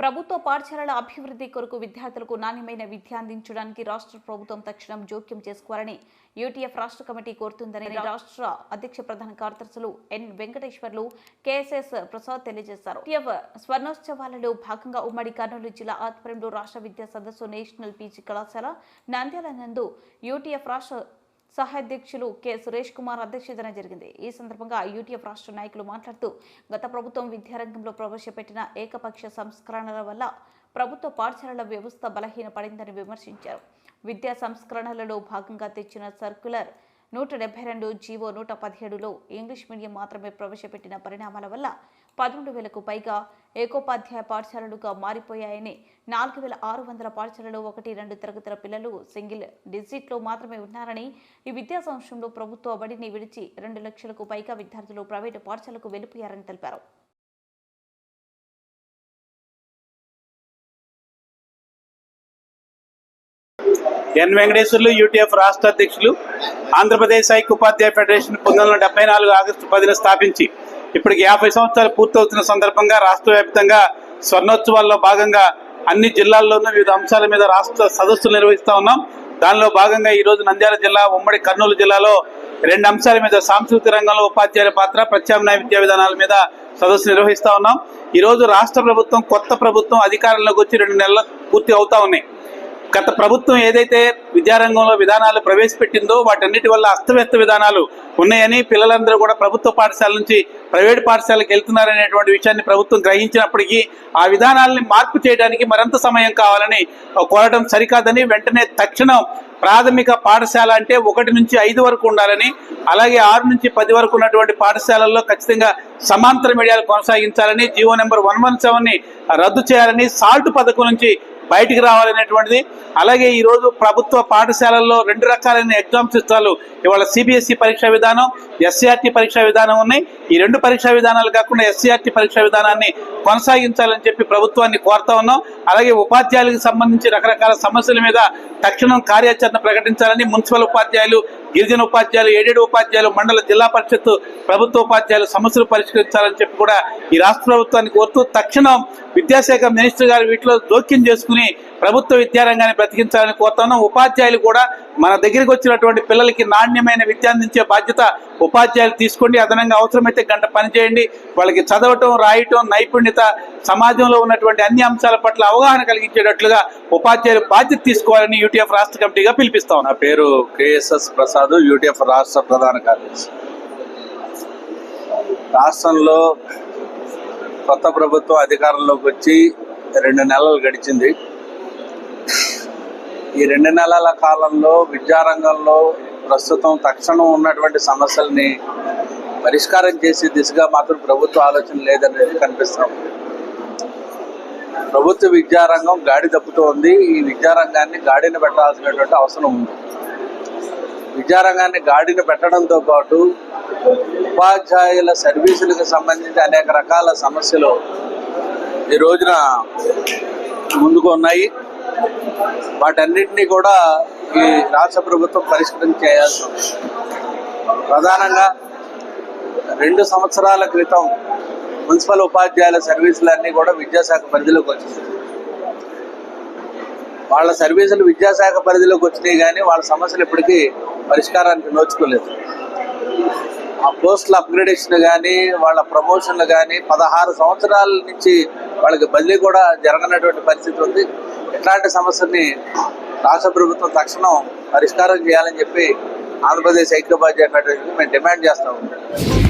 ప్రభుత్వ పాఠశాలల అభివృద్ధి కొరకు విద్యార్థులకు నాణ్యమైన విద్య అందించడానికి రాష్ట్ర ప్రభుత్వం తక్షణం జోక్యం చేసుకోవాలని యూటీఎఫ్ రాష్ట్ర కమిటీ కోరుతుందని రాష్ట్ర అధ్యక్ష ప్రధాన కార్యదర్శులు ఎన్ వెంకటేశ్వర్లు కేఎస్ఎస్ ప్రసాద్ తెలియజేశారు. యూటీఎఫ్ స్వర్ణోత్సవాలలో భాగంగా ఉమ్మడి కర్నూలు జిల్లా ఆధ్వర్యంలో రాష్ట్ర విద్యా సదస్సు నేషనల్ పీజీ కళాశాల నంద్యాల నందు యూటీఎఫ్ రాష్ట్ర సహాధ్యక్షులు కె. సురేష్ కుమార్ అధ్యక్షతన జరిగింది. ఈ సందర్భంగా యూటీఎఫ్ రాష్ట్ర నాయకులు మాట్లాడుతూ గత ప్రభుత్వం విద్యారంగంలో ప్రవేశపెట్టిన ఏకపక్ష సంస్కరణల వల్ల ప్రభుత్వ పాఠశాలల వ్యవస్థ బలహీనపడిందని విమర్శించారు. విద్యా సంస్కరణలలో భాగంగా తెచ్చిన సర్క్యులర్ నూట డెబ్బై రెండు జీవో నూట పదిహేడులో ఇంగ్లీష్ మీడియం మాత్రమే ప్రవేశపెట్టిన పరిణామాల వల్ల పదకొండు వేలకు పైగా ఏకోపాధ్యాయ పాఠశాలలుగా మారిపోయాయని నాలుగు వేల ఆరు వందల పాఠశాలలో ఒకటి రెండు తరగతుల పిల్లలు సింగిల్ డిజిట్లో మాత్రమే ఉన్నారని ఈ విద్యా సంవత్సరంలో ప్రభుత్వ బడిని విడిచి రెండు లక్షలకు పైగా విద్యార్థులు ప్రైవేటు పాఠశాలకు వెళ్ళిపోయారని తెలిపారు. ఎన్ వెంకటేశ్వర్లు యూటీఎఫ్ రాష్ట్ర అధ్యక్షులు ఆంధ్రప్రదేశ్ ఐక్య ఉపాధ్యాయ ఫెడరేషన్ పంతొమ్మిది వందల డెబ్బై నాలుగు ఆగస్టు పదిన స్థాపించి ఇప్పటికి యాభై సంవత్సరాలు పూర్తవుతున్న సందర్భంగా రాష్ట్ర వ్యాప్తంగా స్వర్ణోత్సవాల్లో భాగంగా అన్ని జిల్లాల్లోనూ వివిధ అంశాల మీద రాష్ట్ర సదస్సులు నిర్వహిస్తూ ఉన్నాం. దానిలో భాగంగా ఈ రోజు నంద్యాల జిల్లా ఉమ్మడి కర్నూలు జిల్లాలో రెండు అంశాల మీద సాంస్కృతిక రంగంలో ఉపాధ్యాయుల పాత్ర ప్రత్యామ్నాయ విద్యా విధానాల మీద సదస్సు నిర్వహిస్తూ ఉన్నాం. ఈరోజు రాష్ట్ర ప్రభుత్వం కొత్త ప్రభుత్వం అధికారంలోకి వచ్చి రెండు నెలలు పూర్తి అవుతా ఉన్నాయి. గత ప్రభుత్వం ఏదైతే విద్యారంగంలో విధానాలు ప్రవేశపెట్టిందో వాటన్నిటి వల్ల అస్తవ్యస్త విధానాలు ఉన్నాయని పిల్లలందరూ కూడా ప్రభుత్వ పాఠశాల నుంచి ప్రైవేట్ పాఠశాలకు వెళ్తున్నారనేటువంటి విషయాన్ని ప్రభుత్వం గ్రహించినప్పటికీ ఆ విధానాలని మార్పు చేయడానికి మరింత సమయం కావాలని కోరడం సరికాదని వెంటనే తక్షణం ప్రాథమిక పాఠశాల అంటే ఒకటి నుంచి ఐదు వరకు ఉండాలని అలాగే ఆరు నుంచి పది వరకు ఉన్నటువంటి పాఠశాలల్లో ఖచ్చితంగా సమాంతర మీడియాలు కొనసాగించాలని G O number one one సెవెన్ని రద్దు చేయాలని సాల్ట్ పథకం నుంచి బయటికి రావాలనేటువంటిది. అలాగే ఈరోజు ప్రభుత్వ పాఠశాలల్లో రెండు రకాలైన ఎగ్జామ్ సిస్టాలు ఇవాళ సిబిఎస్ఈ పరీక్షా విధానం ఎస్సీఆర్టీ పరీక్షా విధానం ఉన్నాయి. ఈ రెండు పరీక్షా విధానాలు కాకుండా ఎస్సీఆర్టీ పరీక్షా విధానాన్ని కొనసాగించాలని చెప్పి ప్రభుత్వాన్ని కోరుతా ఉన్నాం. అలాగే ఉపాధ్యాయులకు సంబంధించి రకరకాల సమస్యల మీద తక్షణం కార్యాచరణ ప్రకటించాలని మున్సిపల్ ఉపాధ్యాయులు గిరిజన ఉపాధ్యాయులు ఏడేడు ఉపాధ్యాయులు మండల జిల్లా పరిషత్ ప్రభుత్వ ఉపాధ్యాయులు సమస్యలు పరిష్కరించాలని చెప్పి కూడా ఈ రాష్ట్ర ప్రభుత్వాన్ని కోరుతూ తక్షణం విద్యాశాఖ మినిస్టర్ గారు వీటిలో జోక్యం చేసుకుని ప్రభుత్వ విద్యారంగాన్ని బ్రతికించాలని కోరుతున్నాం ఉపాధ్యాయులు కూడా మన దగ్గరికి వచ్చినటువంటి పిల్లలకి నాణ్యమైన విద్య అందించే బాధ్యత ఉపాధ్యాయులు తీసుకోండి. అదనంగా అవసరమైతే గంట పనిచేయండి వాళ్ళకి చదవటం రాయటం నైపుణ్యత సమాజంలో ఉన్నటువంటి అన్ని అంశాల పట్ల అవగాహన కలిగించేటట్లుగా ఉపాధ్యాయులు బాధ్యత తీసుకోవాలని యూటీఎఫ్ రాష్ట్ర కమిటీగా పిలిపిస్తా ఉన్నా. నా పేరు కేఎస్ఎస్ ప్రసాద్ యూటీఎఫ్ రాష్ట్ర ప్రధాన కార్యదర్శి. రాష్ట్రంలో కొత్త ప్రభుత్వం అధికారంలోకి వచ్చి రెండు నెలలు గడిచింది. ఈ రెండు నెలల కాలంలో విద్యారంగంలో ప్రస్తుతం తక్షణం ఉన్నటువంటి సమస్యల్ని పరిష్కారం చేసే దిశగా మాత్రం ప్రభుత్వ ఆలోచన లేదనేది కనిపిస్తాం ప్రభుత్వ విద్యారంగం గాడి తప్పుతోంది ఈ విద్యారంగాన్ని గాడిన పెట్టాల్సినటువంటి అవసరం ఉంది. విద్యారంగాన్ని గాడిన పెట్టడంతో పాటు ఉపాధ్యాయుల సర్వీసులకు సంబంధించి అనేక రకాల సమస్యలు ఈ రోజున ముందుకు ఉన్నాయి. వాటన్నిటినీ కూడా ఈ రాష్ట్ర ప్రభుత్వం పరిష్కరణ చేయాల్సి ఉంది. ప్రధానంగా రెండు సంవత్సరాల క్రితం మున్సిపల్ ఉపాధ్యాయుల సర్వీసులన్నీ కూడా విద్యాశాఖ పరిధిలోకి వచ్చింది వాళ్ళ సర్వీసులు విద్యాశాఖ పరిధిలోకి వచ్చినాయి కానీ వాళ్ళ సమస్యలు ఇప్పటికీ పరిష్కారానికి నోచుకోలేదు. ఆ పోస్టుల అప్గ్రేడేషన్ కానీ వాళ్ళ ప్రమోషన్లు కానీ పదహారు సంవత్సరాల నుంచి వాళ్ళకి బదిలీ కూడా జరగనటువంటి పరిస్థితి ఉంది. ఇట్లాంటి సమస్యని రాష్ట్ర ప్రభుత్వం తక్షణం పరిష్కారం చేయాలని చెప్పి ఆంధ్రప్రదేశ్ ఐక్యోపాధ్యాయ ఫెడరేషన్ మేము డిమాండ్ చేస్తూ ఉంటాం